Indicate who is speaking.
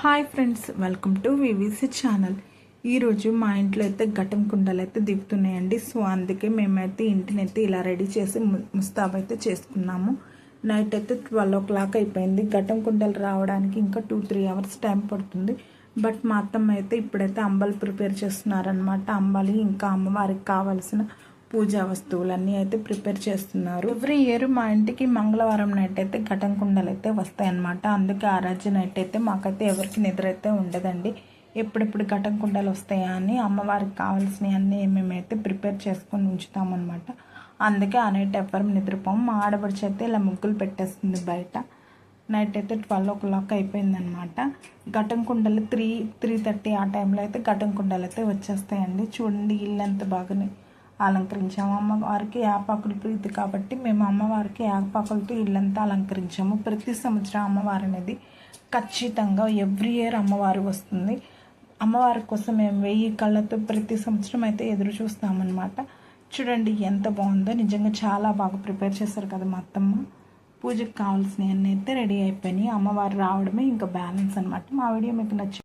Speaker 1: Hi friends welcome to VVC channel. ఈరోజు మా ఇంట్లో అయితే ఘటం కుండలు అయితే దిగుతున్నాయండి. సో అందుకే మేమైతే ఇంటిని అయితే ఇలా రెడీ చేసి ముస్తాబ్ అయితే చేసుకున్నాము. నైట్ అయితే ట్వెల్వ్ ఓ క్లాక్ అయిపోయింది. ఘటం కుండలు రావడానికి ఇంకా టూ త్రీ అవర్స్ టైం పడుతుంది. బట్ మా అత్తమ్మ అయితే ఇప్పుడైతే అంబలు ప్రిపేర్ చేస్తున్నారనమాట అంబలి ఇంకా అమ్మవారికి కావాల్సిన పూజా వస్తువులన్నీ అయితే ప్రిపేర్ చేస్తున్నారు. ఎవ్రీ ఇయర్ మా ఇంటికి మంగళవారం నైట్ అయితే ఘటం కుండలు అయితే వస్తాయన్నమాట. అందుకే ఆ రోజు నైట్ అయితే మాకైతే ఎవరికి నిద్ర అయితే ఉండదండి. ఎప్పుడెప్పుడు ఘటం కుండలు వస్తాయా అని అమ్మవారికి కావాల్సినవి అన్నీ మేమైతే ప్రిపేర్ చేసుకొని ఉంచుతామన్నమాట. అందుకే ఆ నైట్ ఎవ్వరం నిద్రపోము. మా ఆడపడిచి అయితే ఇలా ముగ్గులు పెట్టేస్తుంది బయట. నైట్ అయితే ట్వెల్వ్ ఓ క్లాక్ అయిపోయిందనమాట ఘటం కుండలు త్రీ త్రీ థర్టీ ఆ టైంలో అయితే ఘటం కుండలు అయితే వచ్చేస్తాయండి. చూడండి ఇల్లు ఎంత బాగానే అలంకరించాము. అమ్మవారికి యాపాకులు ప్రీతి కాబట్టి మేము అమ్మవారికి యాపాకులతో ఇల్లంతా అలంకరించాము. ప్రతి సంవత్సరం అమ్మవారు అనేది ఖచ్చితంగా ఎవ్రీ ఇయర్ అమ్మవారు వస్తుంది. అమ్మవారి కోసం మేము వెయ్యి కళ్ళతో ప్రతి సంవత్సరం అయితే ఎదురు చూస్తామన్నమాట. చూడండి ఎంత బాగుందో. నిజంగా చాలా బాగా ప్రిపేర్ చేశారు కదా మా అత్తమ్మ. పూజకు కావాల్సినవన్నీ అయితే రెడీ అయిపోయినాయి. అమ్మవారు రావడమే ఇంకా బ్యాలెన్స్ అనమాట మా వీడియో మీకు నచ్చింది